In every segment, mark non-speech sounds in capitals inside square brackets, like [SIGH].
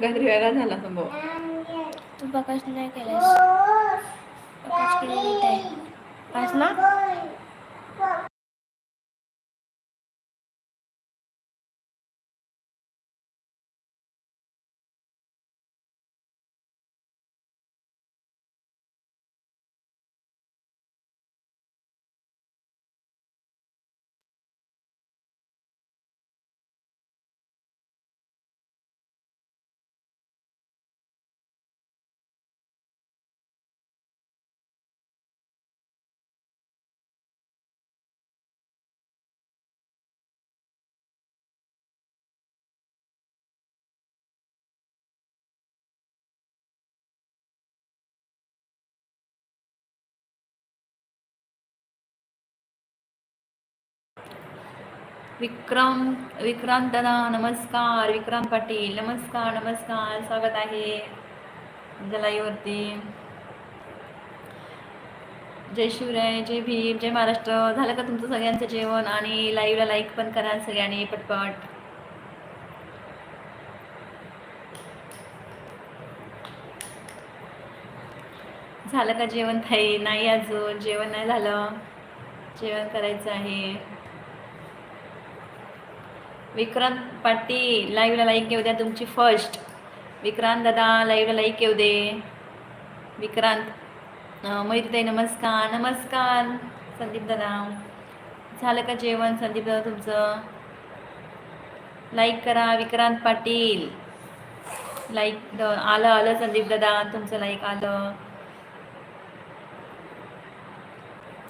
काहीतरी वेगळा झाला संभव तू प्रकाश नाही केलास प्रकाश केलेला आहे. पास ना? विक्रम विक्रांत दादा नमस्कार. विक्रांत पाटील नमस्कार नमस्कार. स्वागत आहे तुमच्या लाईव्हवरती जय शिवराय जय भीम जय महाराष्ट्र. झालं का तुमचं सगळ्यांचं जेवण? आणि लाईव्हला लाईक पण करा सगळ्यांनी पटपट. झालं का जेवण थाई नाही अजून. जेवण नाही झालं. जेवण करायचं आहे. विक्रांत पाटील लाईव्हला लाईक येऊ द्या तुमची फर्स्ट विक्रांत दादा लाईव्हला लाईक येऊ दे. विक्रांत मैत्रीताई नमस्कार. नमस्कार संदीप दादा. झालं का जेवण संदीप दादा तुमचं? लाईक करा विक्रांत पाटील. लाईक आलं आलं संदीप दादा. तुमचं लाईक आलं.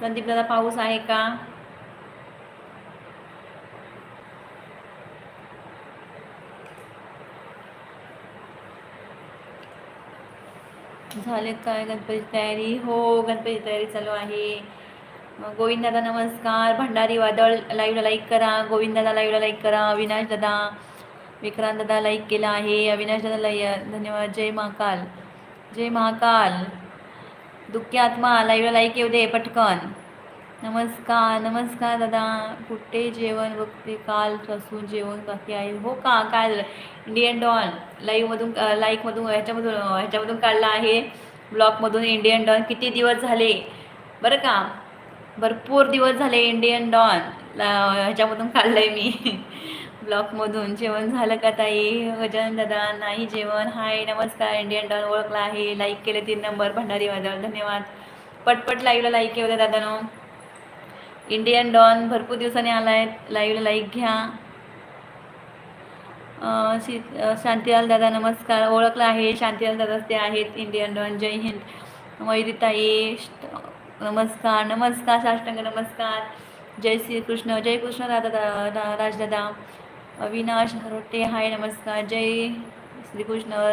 संदीप दादा पाऊस आहे का? झाले काय गणपती तयारी. हो गणपती तयारी चालू आहे. गोविंदादा नमस्कार. भंडारी वादळ लाईव्हला लाईक करा. गोविंदादा लाईव्हला लाईक करा. अविनाश दादा विक्रांत दादा लाईक केला आहे. अविनाश दादा लाई धन्यवाद. जय महाकाल. जय महाकाल. दुःखी आत्मा लाईव्हला लाईक येऊ दे पटकन. नमस्कार नमस्कार दादा. कुठे जेवण बघते कालपासून जेवण बाकी आहे हो का? काय झालं इंडियन डॉन लाईव्हमधून लाईकमधून ह्याच्यामधून ह्याच्यामधून काढला आहे. ब्लॉकमधून इंडियन डॉन किती दिवस झाले? बरं का? भरपूर दिवस झाले इंडियन डॉन ह्याच्यामधून काढलं आहे मी ब्लॉकमधून जेवण झालं का ताई? गजानन दादा नाही जेवण. हाय नमस्कार. इंडियन डॉन ओळखला आहे. लाईक केले तीन नंबर भंडारी वादळ. धन्यवाद. पटपट लाईव्हला लाईक केलं दादानो. इंडियन डॉन भरपूर दिवसांनी आला आहे लाईव्हला लाईक घ्या. शी शांतीलाल दादा नमस्कार. ओळखला आहे. शांतीलाल दादा ते आहेत. इंडियन डॉन जय हिंद. मयुरीताई नमस्कार. नमस्कार साष्टांग नमस्कार. जय श्रीकृष्ण. जय कृष्ण दादा राजदादा. अविनाश रोटे हाय नमस्कार. जय श्रीकृष्ण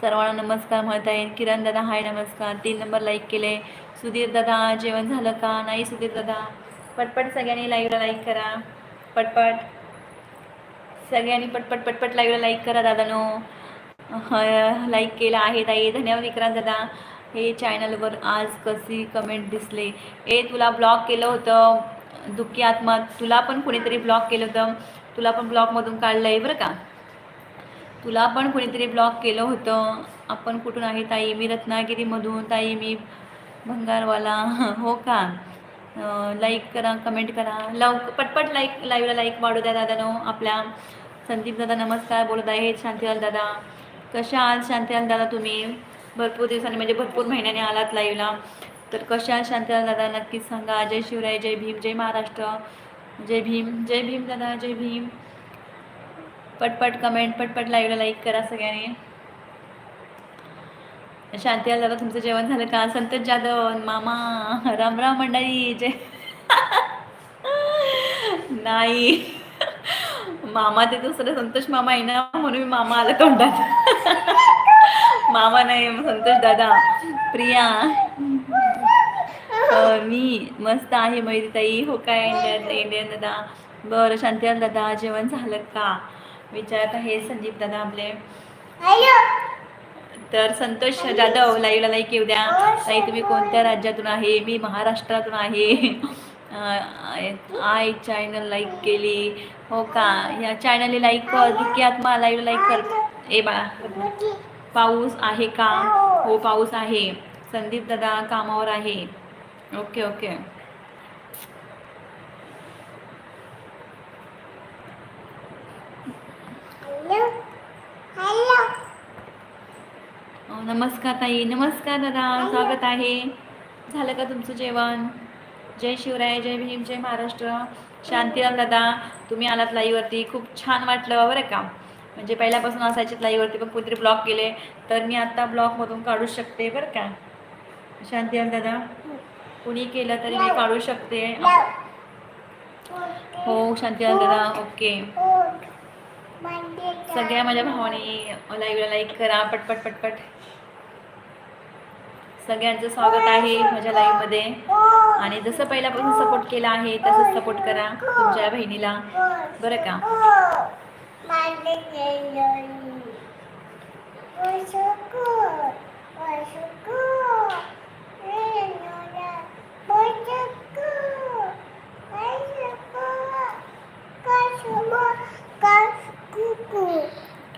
सर्वांना नमस्कार म्हणत आहेत किरण दादा हाय नमस्कार. तीन नंबर लाईक केले. सुधीर दादा जेवण झालं का? नाही सुधीर दादा. पटपट सगळ्यांनी लाईव्हला लाईक करा. पटपट. सगळ्यांनी पटपट पटपट लाईव्हला लाईक करा दादानो. लाईक केलं आहे ताई. धन्यवाद विक्रांत दादा. हे चॅनलवर आज कशी कमेंट दिसले? ए तुला ब्लॉक केलं होतं. दुःखी आत्मा तुला पण कुणीतरी ब्लॉक केलं होतं. तुला पण ब्लॉकमधून काढलं आहे बरं का? तुला पण कुणीतरी ब्लॉक केलं होतं. आपण कुठून आहे ताई? मी रत्नागिरीमधून. ताई मी भंगारवाला. हो का? लाईक करा कमेंट करा. लव पटपट लाईक लाईव्हला लाईक वाढू द्या दादानो आपल्या. संदीप दादा नमस्कार. बोलत आहेत शांतीलाल दादा. कशा आहात शांतीलाल दादा तुम्ही? भरपूर दिवसांनी म्हणजे भरपूर महिन्याने आलात लाईव्हला तर कशा शांतीलाल दादा? नक्कीच सांगा. जय शिवराय जय भीम जय महाराष्ट्र. जय भीम जय भीम दादा जय भीम. पटपट कमेंट पटपट लाईव्हला लाईक करा सगळ्यांनी. शांती दादा तुमचं जेवण झालं का? संतोष जाधव मामा राम राम मंडळी जय. नाही. मामा ते दुसरं संतोष मामा आहे ना म्हणून मी मामा आलं तोंडात. मामा नाही संतोष दादा. प्रिया. मी मस्त आहे मैत्रीताई. हो काय इंडियन इंडियन दादा? बरं शांतीलाल दादा जेवण झालं का? विचारत आहे संदीप दादा आपले. तर संतोष जाधव लाईव्हला लाईक येऊ द्या. ताई तुम्ही कोणत्या राज्यातून आहे? मी महाराष्ट्रातून आहे. आय चॅनल लाईक केली. हो का? या चॅनलला लाईक कर. दुःखी आत्मा लाईव्ह लाईक कर. ए बा पाऊस आहे का? हो पाऊस आहे. संदीप दादा कामावर आहे. Okay okay. अं, नमस्कार ताई नमस्कार दादा स्वागत आहे. झालं का तुमचं जेवण? जय शिवराय जय भीम जय महाराष्ट्र. शांतीराम दादा तुम्ही आलात लाईवरती खूप छान वाटलं बरं का? म्हणजे पहिल्यापासून असायचे लाईवरती पण कोणतरी ब्लॉक केले. तर मी आत्ता ब्लॉकमधून काढू शकते बरं का? शांतीराम दादा कुणी केलं तरी मी काढू शकते. हो शांतीराम दादा ओके. सगळ्या माझ्या भावाने लाईव्हला लाईक करा पटपट पटपट सगळ्यांचं स्वागत आहे माझ्या लाईव्हमध्ये आणि जसं पहिल्यापासून सपोर्ट केला आहे तसंच सपोर्ट करा तुमच्या बहिणीला. बरं का?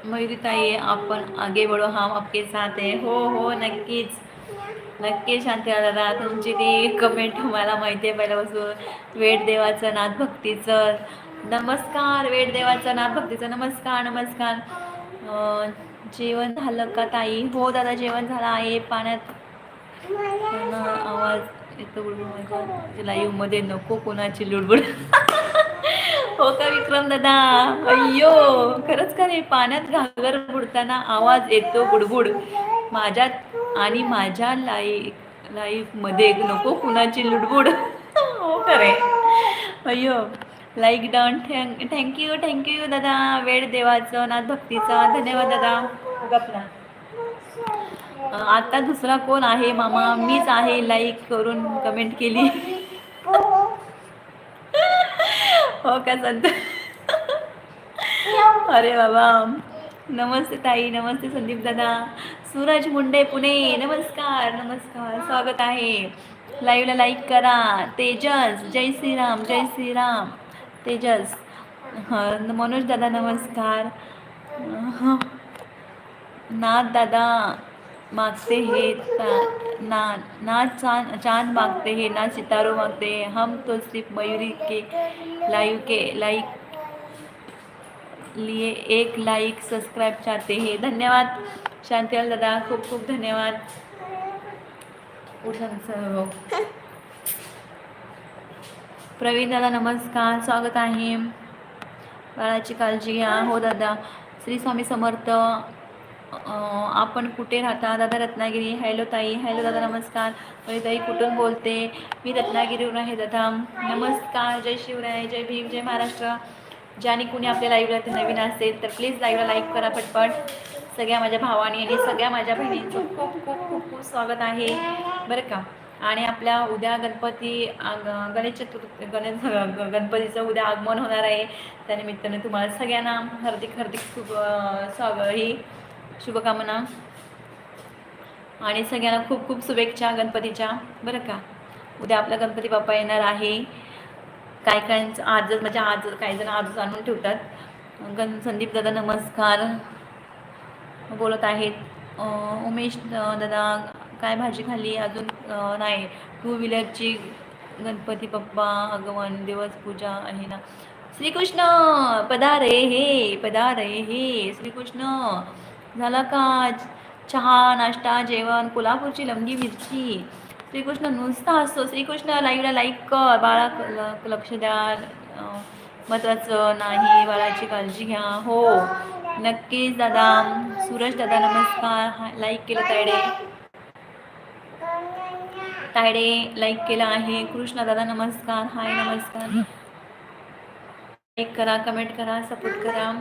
मयुरी ताई आपण आगे बडो हम आपके साथ आहे. हो हो नक्कीच. नक्की शांती दादा तुमची ती कमेंट मला माहिती आहे पहिल्यापासून. वेट देवाचं नाथ भक्तीचं. नमस्कार वेट देवाचं नाथ भक्तीचं. नमस्कार नमस्कार. जेवण झालं का ताई? हो दादा जेवण झालं आहे. पाण्यात आवाज येतो बुडबुड लाईव्हमध्ये नको कोणाची लुडबुड. [LAUGHS] हो का विक्रम दादा? अय्यो खरंच का रे पाण्यात घागर बुडताना आवाज येतो बुडबुड. माझ्यात आणि माझ्या लाईफ लाईफमध्ये नको कुणाची लुडबुड. हो खरे अय्यो like done thank thank you thank you दादा. वेळ देवाचं नाथ भक्तीचा. धन्यवाद दादा. गपला आता दुसरा कोण आहे मामा? मीच आहे लाईक करून कमेंट केली. हो का संत? अरे बाबा. नमस्ते ताई नमस्ते संदीप दादा. सूरज मुंडे पुणे नमस्कार नमस्कार. स्वागत आहे. लाईव्हला लाईक करा. तेजस जय श्रीराम जय श्रीराम. तेजस. मनोज दादा नमस्कार. नाथ दादा मागते हे ना ना चांद चांद मांगते हैं ना सितारों मांगते हैं. हम तो सिर्फ मयूरी के लाइव के लाइक लिए एक लाइक सब्सक्राइब चाहते हैं। धन्यवाद शांतीलाल दादा खूप खूप धन्यवाद। प्रवीण दादा नमस्कार स्वागत आहे. बाळाची काळजी घ्या. हो दादा श्री स्वामी समर्थ. आपण कुठे राहता? दादा रत्नागिरी. हॅलो ताई. हॅलो दादा नमस्कार. अरे ताई कुठून बोलते? मी रत्नागिरीवरून आहे दादा. नमस्कार. जय शिवराय जय भीम जय महाराष्ट्र. ज्याने कुणी आपल्या लाईव्हला ते नवीन असेल तर प्लीज लाईव्हला लाईक करा पटपट. सगळ्या माझ्या भावानी आणि सगळ्या माझ्या बहिणींचं खूप खूप खूप खूप स्वागत आहे. बरं का? आणि आपल्या उद्या गणपती गणेश चतुर्थी गणेश गणपतीचं उद्या आगमन होणार आहे. त्यानिमित्ताने तुम्हाला सगळ्यांना हार्दिक हार्दिक खूप स्वागत. ही शुभकामना. आणि सगळ्यांना खूप खूप शुभेच्छा गणपतीच्या. बरं का? उद्या आपला गणपती बाप्पा येणार आहे. काय काय आजच म्हणजे आज काही जण आजच आणून ठेवतात. गण संदीप दादा नमस्कार. बोलत आहेत. उमेश दादा काय भाजी खाल्ली? अजून नाही. टू व्हीलरची गणपती बाप्पा आगमन दिवस पूजा आहे ना. श्रीकृष्ण पदारे हे पदारे हे श्रीकृष्ण. झाला का चहा नाश्ता जेवण कोल्हापूरची लंगी मिरची. श्रीकृष्ण नुसता असतो श्रीकृष्ण लाईव्हला लाईक कर. बाळा लक्ष द्या. महत्वाचं नाही. बाळाची काळजी घ्या. हो. नक्कीच दादा. सूरज दादा नमस्कार. लाईक केलं तायडे तायडे लाईक केलं आहे. कृष्ण दादा नमस्कार. हाय नमस्कार. लाईक करा कमेंट करा सपोर्ट करा.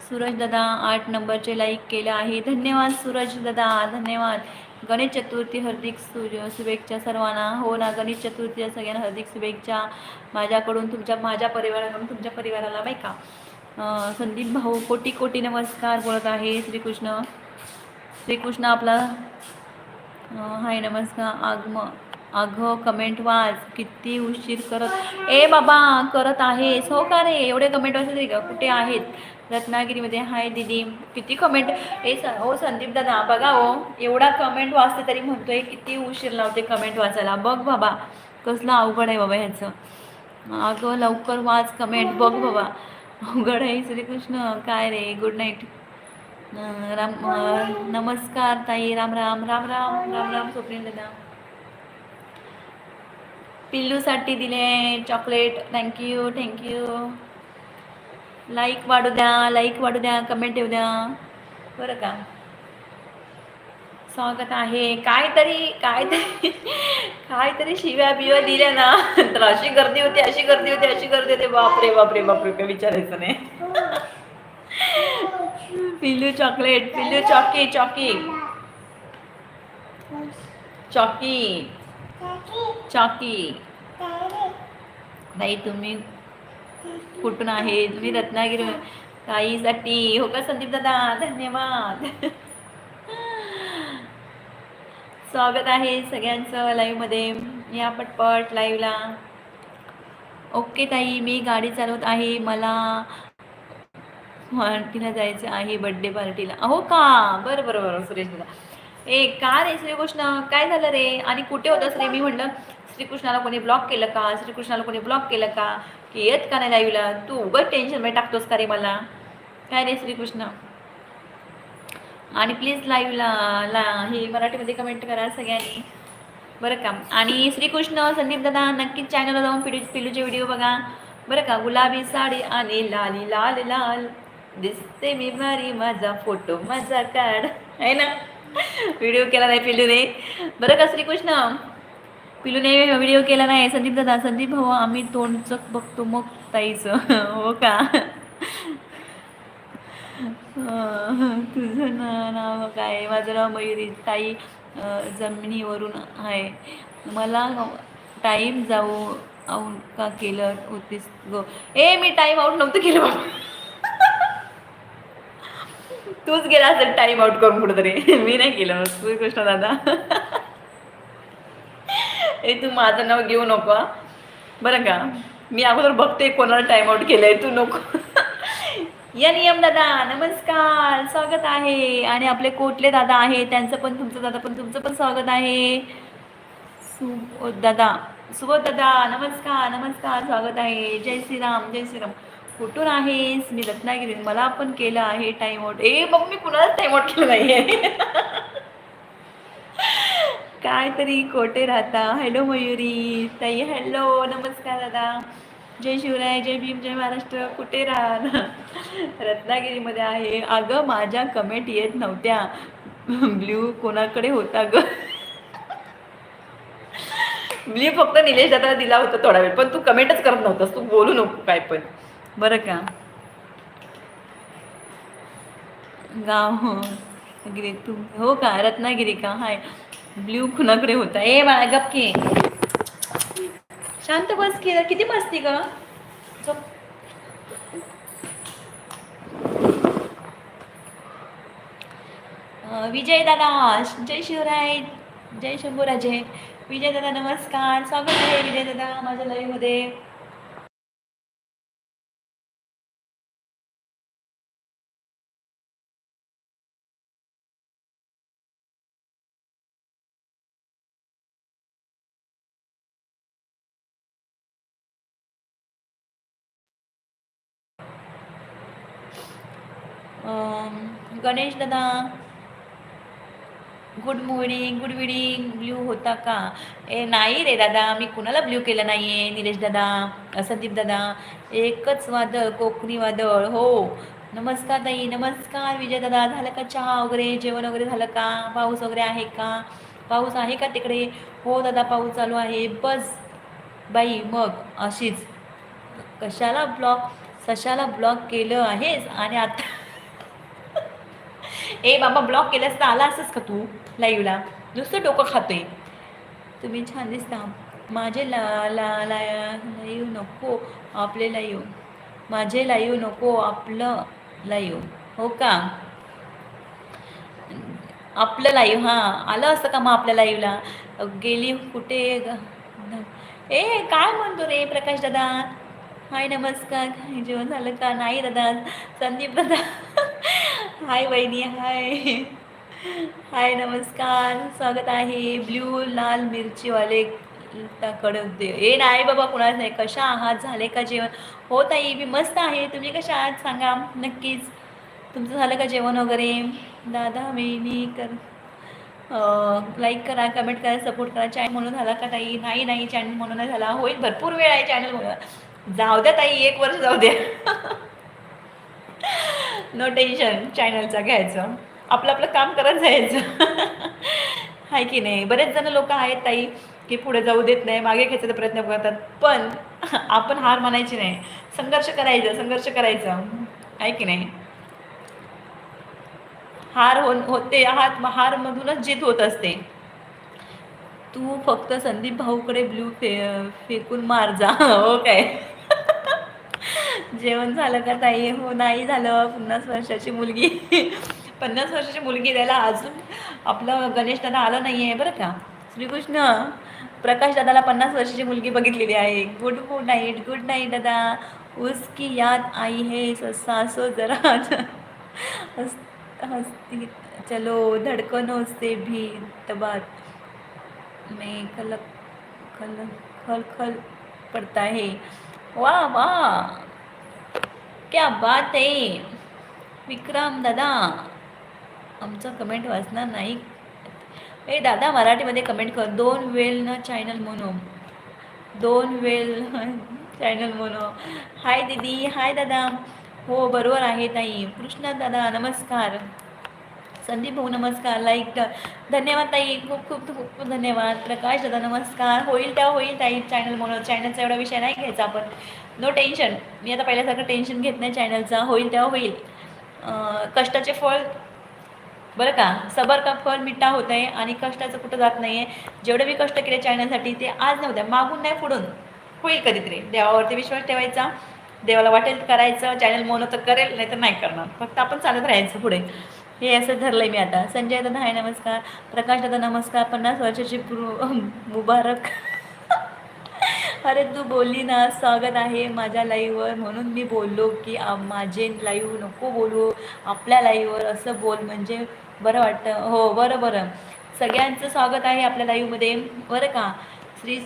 सूरज दादा आठ नंबरचे लाईक केलं आहे. धन्यवाद सूरज दादा धन्यवाद. गणेश चतुर्थी हार्दिक सु- शुभेच्छा सर्वांना. हो ना गणेश चतुर्थी सगळ्यांना हार्दिक शुभेच्छा. माझ्याकडून तुमच्या माझ्या परिवाराकडून तुमच्या परिवाराला बाय का? संदीप भाऊ कोटी कोटी नमस्कार बोलत आहे श्रीकृष्ण. श्रीकृष्ण आपला हाय नमस्कार. आगम अगं कमेंट वाच किती उशीर करत. ए बाबा करत आहेस. हो का रे? एवढे कमेंट वाचत का कुठे आहेत? रत्नागिरीमध्ये. हाय दिदी. किती कमेंट ए स हो संदीप दादा बघा हो एवढा कमेंट वाचते तरी म्हणतोय किती उशीर लावते कमेंट वाचायला बघ बाबा कसलं अवघड आहे बाबा ह्याचं. अगं लवकर वाच कमेंट बघ बाबा. अवघड आहे श्रीकृष्ण. काय रे? गुड नाईट राम नमस्कार ताई. राम राम. राम राम. राम राम स्वप्नील दादा. पिल्लूसाठी दिले चॉकलेट थँक्यू थँक्यू लाईक वाढू द्या लाईक वाढू द्या कमेंट येऊ द्या. बरं का? स्वागत आहे. काहीतरी काहीतरी काहीतरी शिव्या बिव्या दिल्या ना. तर अशी गर्दी होती अशी गर्दी होती अशी गर्दी होती. बापरे बापरे बापरे काय विचारायचं नाही. पिल्लू चॉकलेट पिल्लू चॉकी चॉकी चॉकी चॉकी नाही तुम्ही कुठून आहे तुम्ही रत्नागिरी ताईसाठी. हो का संदीप दादा? धन्यवाद. स्वागत आहे सगळ्यांचं लाईव्हमध्ये या पटपट लाईव्हला ओके ताई मी गाडी चालवत आहे. मला पार्टीला जायचं आहे बड्डे पार्टीला हो का? बरं बरं बरं सुरेश दादा. ए का रे श्रीकृष्ण? काय झालं रे? आणि कुठे होतंस रे? मी म्हणलं श्रीकृष्णाला कोणी ब्लॉक केलं का? श्रीकृष्णाला कोणी ब्लॉक केलं का? की येत का नाही लाईव्हला तू उगत टेन्शनमध्ये टाकतोस का रे मला? काय रे श्रीकृष्ण? आणि प्लीज लाईव्हला ला हे मराठीमध्ये कमेंट करा सगळ्यांनी. बरं का? आणि श्रीकृष्ण संदीप दादा नक्कीच चॅनलला जाऊन पिलू पिलूचे व्हिडिओ बघा. बरं का? गुलाबी साडी आणि लाली लाल लाल. दिसते मी भारी. माझा फोटो माझा काढ आहे ना? व्हिडिओ केला नाही पिलूने बरं का श्रीकृष्ण? पिलूने व्हिडिओ केला नाही. संदीप दादा संदीप भाऊ आम्ही तोंडचं बघतो मग ताईचं. [LAUGHS] हो का? तुझं ना नाव काय? माझं नाव मयुरी. ताई जमिनीवरून आहे. मला टाईम जाऊ आऊट का केलं होतीस? गो. ए मी टाईम आऊट नव्हतं केलं बाबा. तूच गेला असेल टाईम आऊट करून कुठंतरी. मी नाही केलं तू कृष्ण दादा. ए तू माझं नाव घेऊ नको बरं का? मी अगोदर बघते कोणाला टाइम आउट केलंय तू नको. या नियम दादा नमस्कार स्वागत आहे. आणि आपले कोटले दादा आहे त्यांचं पण तुमचं दादा पण तुमचं पण स्वागत आहे. सु दादा सुबोध दादा नमस्कार नमस्कार स्वागत आहे. जय श्रीराम जय श्रीराम. कुठून आहेस? मी रत्नागिरी मला पण केलं आहे टाइम आउट ए मग मी कुणालाच टाइम आउट केलं नाही [LAUGHS] काय तरी कोठे राहता. हॅलो मयुरी. ताई हॅलो नमस्कार दादा. जय शिवराय जय भीम जय महाराष्ट्र. कुठे राहा [LAUGHS] रत्नागिरीमध्ये आहे. अगं माझ्या कमेंट येत नव्हत्या. [LAUGHS] ब्ल्यू कोणाकडे होता ग? ब्ल्यू फक्त निलेश दादा दिला होता थोडा वेळ पण तू कमेंटच करत नव्हतास. तू बोलू नको काय पण. बरं का? गाव हो गिरी तू हो का? रत्नागिरी का? हाय. ब्ल्यू खुनाकडे होता. ए बाळा गपके शांत बस की. किती मस्ती ग? विजय दादा जय शिवराय जय शंभूराजे. विजय दादा नमस्कार. स्वागत आहे विजय दादा माझ्या लाईव्ह गणेश दादा good morning good evening blue होता का? ए नाही रे दादा मी कुणाला ब्ल्यू केलं नाही आहे निलेश दादा संदीप दादा एकच वादळ कोकणी वादळ हो. नमस्कार ताई नमस्कार विजय दादा झालं का चहा वगैरे जेवण वगैरे झालं का? पाऊस वगैरे आहे का? पाऊस आहे का तिकडे? हो दादा पाऊस चालू आहे. बस बाई मग अशीच. कशाला ब्लॉक सशाला ब्लॉक केलं आहेस? आणि आता ए बाबा ब्लॉक केल्यास तर आला असंच का तू? लाईव्हला नुसतं डोकं खातोय. तुम्ही छान दिसता. माझे ला ला ला लाईव नको. आपले लाईव माझे लाईव नको. आपलं लाईव हो का? आपलं लाईव्ह हां. आलं असतं का मग आपल्या लाईव्हला गेली कुठे? ए काय म्हणतो रे प्रकाश दादा? हाय नमस्कार. काय जेवण झालं का? नाही दादा. संदीप दादा. हाय वहिनी हाय. हाय नमस्कार. स्वागत आहे ब्ल्यू लाल मिरचीवाले कडे दे ए नाही बाबा कुणाच नाही. कशा आहात? झाले का जेवण? हो ताई मी मस्त आहे. तुम्ही कशा आहात? सांगा. नक्कीच. तुमचं झालं का जेवण वगैरे? दादा वहिनी कर लाईक करा कमेंट करा सपोर्ट करा. चॅनल म्हणून झाला का ताई? नाही नाही चॅनल म्हणून नाही झाला. होईल भरपूर वेळ आहे चॅनल म्हणून. जाऊ द्या ताई एक वर्ष जाऊ द्या. [LAUGHS] नो टेन्शन चॅनलचा घ्यायचं. आपलं आपलं काम करत जायचं. आहे की नाही? बरेच जण लोक आहेत ताई की पुढे जाऊ देत नाही मागे घ्यायचा प्रयत्न करतात. पण आपण हार मानायची नाही. संघर्ष करायचा संघर्ष करायचा. आहे की नाही? हार हो होते हात हारमधूनच जीत होत असते. तू फक्त संदीप भाऊकडे ब्ल्यू फे फेकून मार जा. हो काय? [LAUGHS] जेवण झालं का ताई? हो नाही झालं. पन्नास वर्षाची मुलगी. [LAUGHS] पन्नास वर्षाची मुलगी द्यायला अजून आपलं गणेश दादा आलं नाही आहे बरं का? श्रीकृष्ण प्रकाश दादाला पन्नास वर्षाची मुलगी बघितलेली आहे. Good good night good night दादा उसकी याद आई है असो जरा. [LAUGHS] हस हस्ती चलो धड़कनों से भी तबात में खलक खल खल खल पड़ता है. वा वा क्या बात आहे विक्रम दादा आमचं कमेंट वाचणार नाही. ए दादा मराठीमध्ये कमेंट कर. दोन वेल न चॅनल म्हणून. दोन वेल चॅनल म्हणून. हाय दीदी. हाय दादा. हो बरोबर आहे ताई. कृष्णा दादा नमस्कार. संदीप भाऊ नमस्कार. लाईक धन्यवाद ताई. खूप खूप खूप खूप धन्यवाद. प्रकाश दादा नमस्कार. होईल त्या होईल ताई. चॅनल म्हणून चॅनलचा एवढा विषय नाही घ्यायचा आपण नो टेन्शन मी आता पहिल्यासारखं टेन्शन घेत नाही चॅनलचा होईल तेव्हा होईल. कष्टाचे फळ बरं का? सबर का फळ मिठा होत आहे आणि कष्टाचं कुठं जात नाही आहे जेवढे मी कष्ट केले चॅनलसाठी ते आज नव्हत्या मागून नाही पुढून. होईल कधीतरी. देवावरती विश्वास ठेवायचा. देवाला वाटेल करायचं. चॅनल मोनो तर करेल नाही तर नाही करणार. फक्त आपण चालत राहायचं पुढे. हे असं धरलं मी आता. संजय दादा हाय नमस्कार. प्रकाश दादा नमस्कार. पन्नास वर्षाची पूर्व [LAUGHS] मुबारक. [LAUGHS] अरे तू बोलली ना स्वागत आहे माझ्या लाईव्हवर म्हणून मी बोललो की माझे लाईव्ह नको बोलू. आपल्या लाईव्हवर असं बोल म्हणजे बरं वाटतं. हो बरं बरं. सगळ्यांचं स्वागत आहे आपल्या लाईव्हमध्ये बरं का? श्री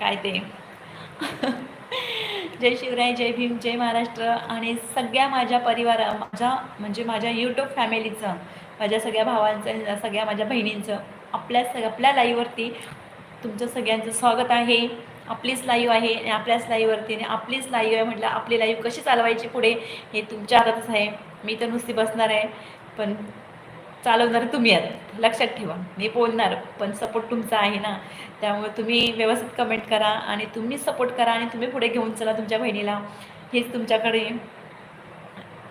काय ते? [LAUGHS] जय शिवराय जय भीम जय महाराष्ट्र आणि सगळ्या माझ्या परिवारा माझ्या म्हणजे माझ्या यूट्यूब फॅमिलीचं माझ्या सगळ्या भावांचं सगळ्या माझ्या बहिणींचं आपल्या सग आपल्या लाईव्हवरती तुमचं सगळ्यांचं स्वागत आहे. आपलीच लाईव्ह आहे आणि आपल्याच लाईव्हवरती आणि आपलीच लाईव्ह आहे म्हटलं आपली लाईव्ह कशी चालवायची पुढे हे तुमच्या हातातच आहे. मी तर नुसती बसणार आहे पण चालवणार तुम्ही आहात. लक्षात ठेवा मी बोलणार पण सपोर्ट तुमचा आहे ना. त्यामुळे तुम्ही व्यवस्थित कमेंट करा आणि तुम्ही सपोर्ट करा आणि तुम्ही पुढे घेऊन चला तुमच्या बहिणीला. हेच तुमच्याकडे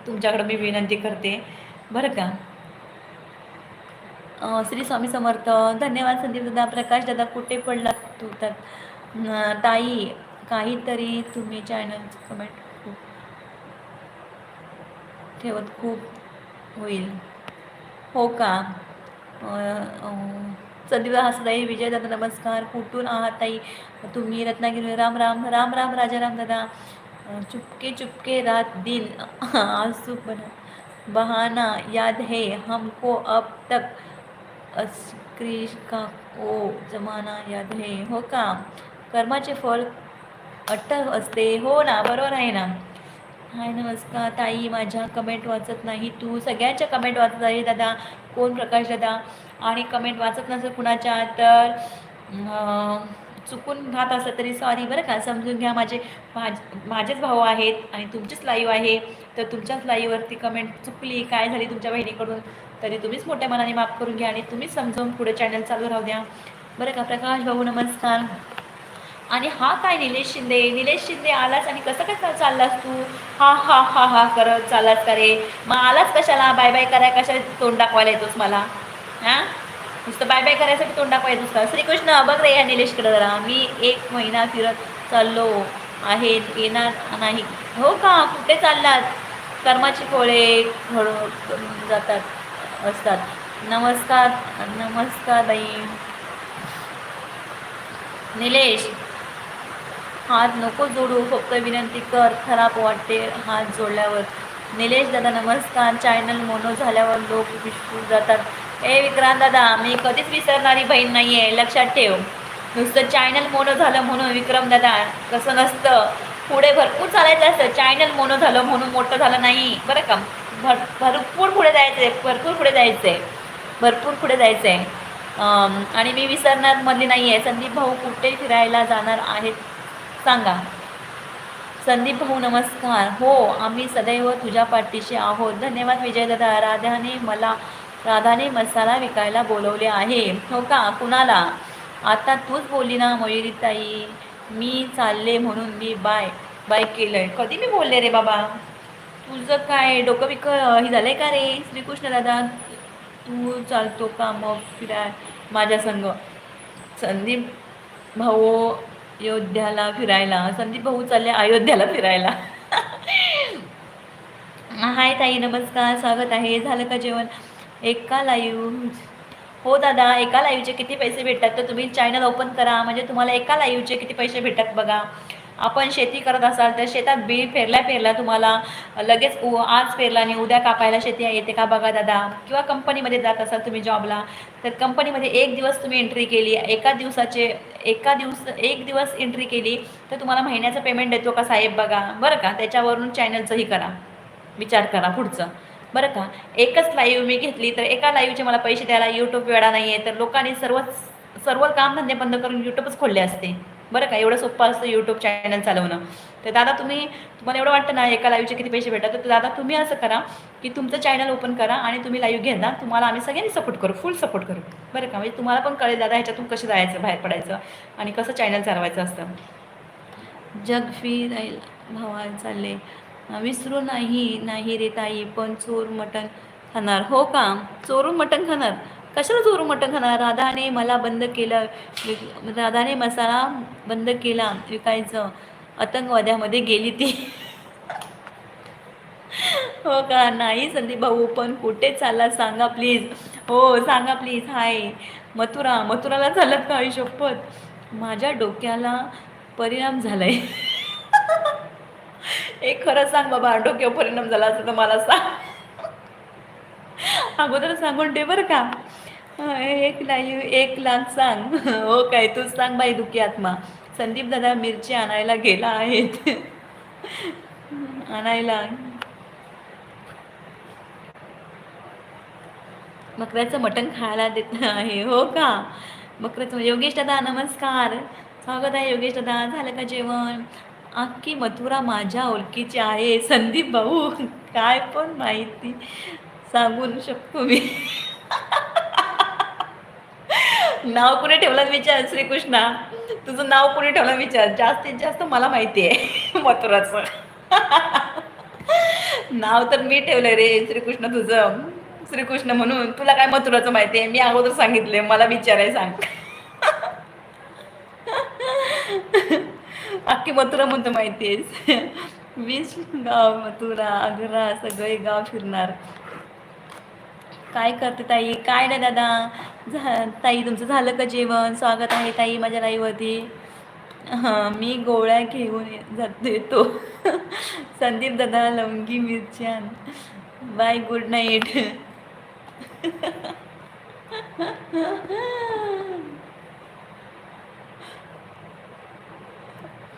तुमच्याकडे मी विनंती करते. बरं का? श्री स्वामी समर्थ धन्यवाद संदीप दादा. प्रकाश दादा कुठे पडला तू? तर ताई काहीतरी तुम्ही चॅनल कमेंट खूप ठेवत खूप होईल. हो का? अं, हसदाई विजयदादा नमस्कार. कुठून आहात ताई? तुम्ही रत्नागिरी राम राम राम राम राजा राम दादा. चुपके चुपके रात दिन. [LAUGHS] आंसू बना बहाना याद है हमको अब तक. अस्क्रीश का ओ जमाना याद है. हो का? कर्माचे फळ अट्ट असते. हो ना? बरोबर आहे ना? हाय नमस्कार ताई. माझ्या कमेंट वाचत नाही तू. सगळ्यांच्या कमेंट वाचत आहे दादा. कोण प्रकाश दादा? आणि कमेंट वाचत नसेल कुणाच्या तर चुकून राहत असलं तरी सॉरी बरं का. समजून घ्या माझे माझ माझेच भाऊ आहेत आणि तुमचीच लाईव्ह आहे. तर तुमच्याच लाईव्हवरती कमेंट चुकली काय झाली तुमच्या बहिणीकडून तरी तुम्हीच मोठ्या मनाने माफ करून घ्या आणि तुम्हीच समजावून पुढे चॅनल चालू राहू द्या. बरं का प्रकाश भाऊ नमस्कार. आणि हा काय निलेश शिंदे? निलेश शिंदे आलास आणि कसं कसं चाललास तू? हा हा हा हा करत चाललास का रे? मग आलास कशाला? बाय बाय कराय कशा तोंड दाखवायला येतोस मला? हां? नुसतं बाय बाय करायसाठी तोंड पाहिजे नुसतं. श्रीकृष्ण बघ रे या निलेशकडे जरा. मी एक महिना फिरत चाललो आहे येणार नाही. हो का? कुठे चाललात? कर्माची फळे घडून जातात असतात. नमस्कार नमस्कार बाई. निलेश हात नको जोडू. फक्त विनंती कर. खराब वाटते हात जोडल्यावर. निलेश दादा नमस्कार. चॅनल मोनो झाल्यावर लोक विसरू जातात. ए विक्रांत दादा मी कधीच विसरणारी बहीण नाही आहे लक्षात ठेव. नुसतं चॅनल मोनो झालं म्हणून विक्रम दादा कसं नसतं. पुढे भरपूर चालायचं असतं चॅनल मोनो झालं म्हणून मोठं झालं नाही बरं का? भर भरपूर पुढे जायचं आहे भरपूर पुढे जायचं आहे भरपूर पुढे जायचं आहे आणि मी विसरणार मधली नाही आहे संदीप भाऊ कुठे फिरायला जाणार आहेत सांगा. संदीप भाऊ नमस्कार. हो आम्ही सदैव तुझ्या पाठीशी आहोत. धन्यवाद विजयदादा राधाने मला राधाने मसाला विकायला बोलवले आहे. हो का? कुणाला? आता तूच बोलली ना मयुरी ताई मी चालले म्हणून मी बाय बाय केलंय. कधी मी बोलले रे बाबा? तुझं काय? डोकं बिक हे झालंय का रे? श्रीकृष्ण दादा तू चालतो का मग फिराय माझ्या संग? संदीप भाऊ अयोध्याला फिरायला. संदीप भाऊ चालले अयोध्याला फिरायला. [LAUGHS] हाय ताई नमस्कार. स्वागत आहे. झालं का जेवण? एका लाईव्ह हो दादा एका लाईव्हचे किती पैसे भेटतात तर तुम्ही चॅनल ओपन करा. म्हणजे तुम्हाला एका लाईव्हचे किती पैसे भेटतात बघा. आपण शेती करत असाल तर शेतात बी फेरल्या फेरल्या तुम्हाला लगेच उ आज पेरला आणि उद्या कापायला शेती येते का बघा दादा. किंवा कंपनीमध्ये जात असाल तुम्ही जॉबला तर कंपनीमध्ये एक दिवस तुम्ही एंट्री केली एका दिवसाचे एका दिवस एक दिवस एंट्री केली तर तुम्हाला महिन्याचं पेमेंट देतो का साहेब बघा. बरं का? त्याच्यावरून चॅनलचंही करा. विचार करा पुढचं. बरं का? एकच लाईव्ह मी घेतली तर एका लाईव्हचे मला पैसे द्यायला यूट्यूब वेळा नाही आहे तर लोकांनी सर्वच सर्व कामधंदे बंद करून यूट्यूबच खोलले असते. बरं का? एवढं सोपं असतं यूट्यूब चॅनल चालवणं. तर दादा तुम्ही तुम्हाला एवढं वाटतं ना एका लाईव्हचे किती पैसे भेटतात? तर दादा तुम्ही असं करा की तुमचं चॅनल ओपन करा आणि तुम्ही लाईव्ह घ्या ना तुम्हाला आम्ही सगळ्यांनी सपोर्ट करू फुल सपोर्ट करू. बरं का? म्हणजे तुम्हाला पण कळेल दादा ह्याच्यातून कसं जायचं बाहेर पडायचं आणि कसं चॅनल चालवायचं असतं. जग राहील भावा चालले विसरू नाही नाही रे ताई पण चोर मटण खाणार. हो का? चोरून मटण खाणार? कशाला चोरून मटण खाणार? राधाने मला बंद केलं राधाने मसाला बंद केला विकायचं. आतंकवाद्यामध्ये गेली ती. हो का? नाही संदीप भाऊ पण कुठे चालला? सांगा प्लीज. हो सांगा प्लीज. हाय. मथुरा मथुराला चालत का? शपथ. माझ्या डोक्याला परिणाम झालाय. [LAUGHS] एक खरं सांग बाबा डोक्यावर परिणाम झाला असं तर मला सांग. अगोदर सांगून दे बरं का. एक लाईव्ह एक लाख सांग. हो काय तूच सांग बाई दुखी आत्मा. संदीप दादा मिरची आणायला गेला आहेत. आणायला. बकऱ्याचं मटण खायला देत आहे हो का? बकऱ्याचं योगेश दादा नमस्कार. स्वागत आहे योगेश दादा. झालं का जेवण? अख्खी मथुरा माझ्या ओळखीची आहे. संदीप भाऊ काय पण माहिती सांगू शकतो मी. नाव कुणी ठेवलं विचार श्रीकृष्णा? तुझं नाव कुणी ठेवलं विचार? जास्तीत जास्त मला माहिती आहे मथुराचं. नाव तर मी ठेवलं रे श्रीकृष्ण तुझं. श्रीकृष्ण म्हणून तुला काय मथुराचं माहिती आहे? मी अगोदर सांगितले मला विचाराय सांग. अख्खी मथुरा म्हणतो माहिती आहेस? वीस गाव मथुरा आग्रा सगळे गाव फिरणार. काय करते ताई? काय नाही दादा. झा ताई तुमचं झालं का जेवण? स्वागत आहे ताई माझ्या लाईवरती. हां मी गोळ्या घेऊन ये- येतो. संदीप दादा लवंगी मिरच्यान बाय गुड नाईट.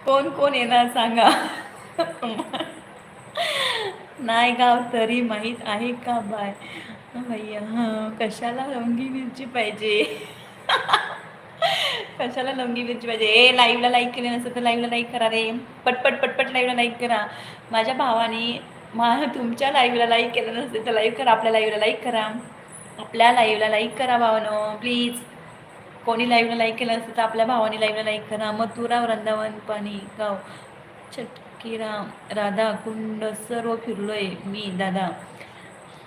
कोण कोण येणार सांगा. नाही गाव तरी माहीत आहे का बाय? भैया कशाला लवंगी मिरची पाहिजे? कशाला लवंगी मिरची पाहिजे? ए लाईव्हला लाईक केले नसेल तर लाईव्हला लाईक करा रे. पटपट पटपट लाईव्हला लाईक करा. माझ्या भावाने मा तुमच्या लाईव्हला लाईक केलं नसेल तर लाईव्ह करा. आपल्या लाईव्हला लाईक करा. आपल्या लाईव्हला लाईक करा भावानो प्लीज कोणी लाईव्हला लाईक केलं असतं तर आपल्या भावाने लाईव्हला लाईक करा. मथुरा वृंदावन पाणी गाव. चटकीराम राधा कुंड सर्व फिरलोय मी दादा.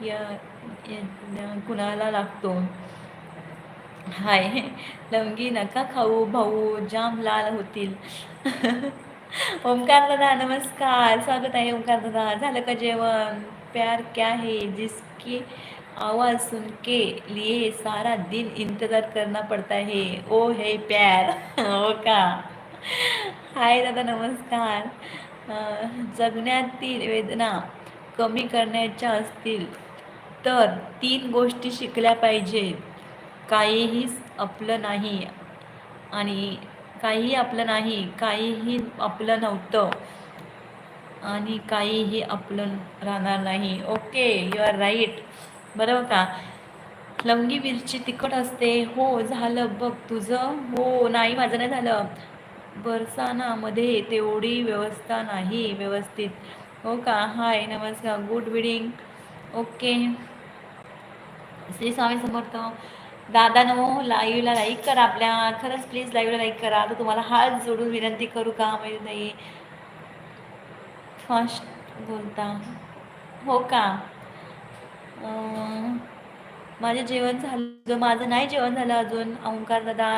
या या- कुणाला लागतो? हाय लवंगी नका खाऊ भाऊ जाम लाल होतील. ओमकार दादा नमस्कार. स्वागत आहे ओमकार दादा. झालं का जेवण? प्यार क्या है जिसकी आवाज़ सुन के लिए सारा दिन इंतज़ार करना पड़ता है। ओ है प्यार। [LAUGHS] हो का। हाय दादा नमस्कार। जगण्यातील वेदना कमी करण्याच्या असतील तर तीन गोष्टी शिकल्या पाहिजेत. काहीही आपलं नाही आणि काहीही आपलं नाही काहीही आपलं नव्हतं आणि काहीही आपलं राहणार नाही. ओके यू आर राईट बरोबर का लवंगी मिरची तिखट असते. हो झालं. बघ तुझं. हो नाही माझं नाही झालं. बरसानामध्ये तेवढी व्यवस्था नाही व्यवस्थित. हो का? हाय नमस्कार. गुड विडिंग ओके श्री स्वामी समर्थ. दादा नो लाईव्हला लाईक करा आपल्या. खरंच प्लीज लाईव्हला लाईक करा. आता तुम्हाला हात जोडून विनंती करू का? माहिती नाही. फास्ट बोलता. हो का? माझे जेवण झालं. माझं नाही जेवण झालं अजून. ओंकार दादा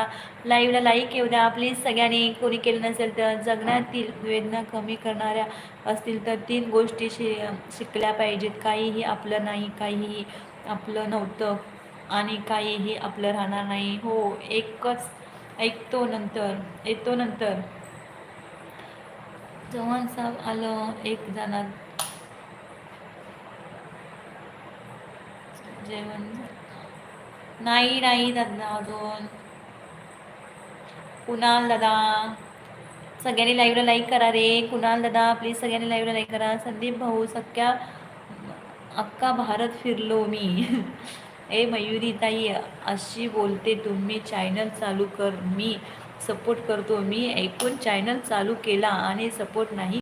लाईव्हला लाईक येऊ द्या. प्लीज सगळ्यांनी कोणी केलं नसेल तर जगण्यातील वेदना कमी करणाऱ्या असतील तर तीन गोष्टी शि शिकल्या पाहिजेत. काहीही आपलं नाही काहीही आपलं नव्हतं आणि काहीही आपलं राहणार नाही. हो एकच ऐकतो नंतर येतो नंतर. जवान साहेब आलं एक जाणार जेवण नाही नाही दादा अजून. कुणाल दादा सगळ्यांनी लाईव्हला लाईक करा रे. कुणाल दादा प्लीज सगळ्यांनी लाईव्हला लाईक करा. संदीप भाऊ सख्या अक्का भारत फिरलो मी. ए मयुरी ताई अशी बोलते तुम्ही. चॅनल चालू कर. मी सपोर्ट करतो. मी ऐकून चॅनल चालू केला आणि सपोर्ट नाही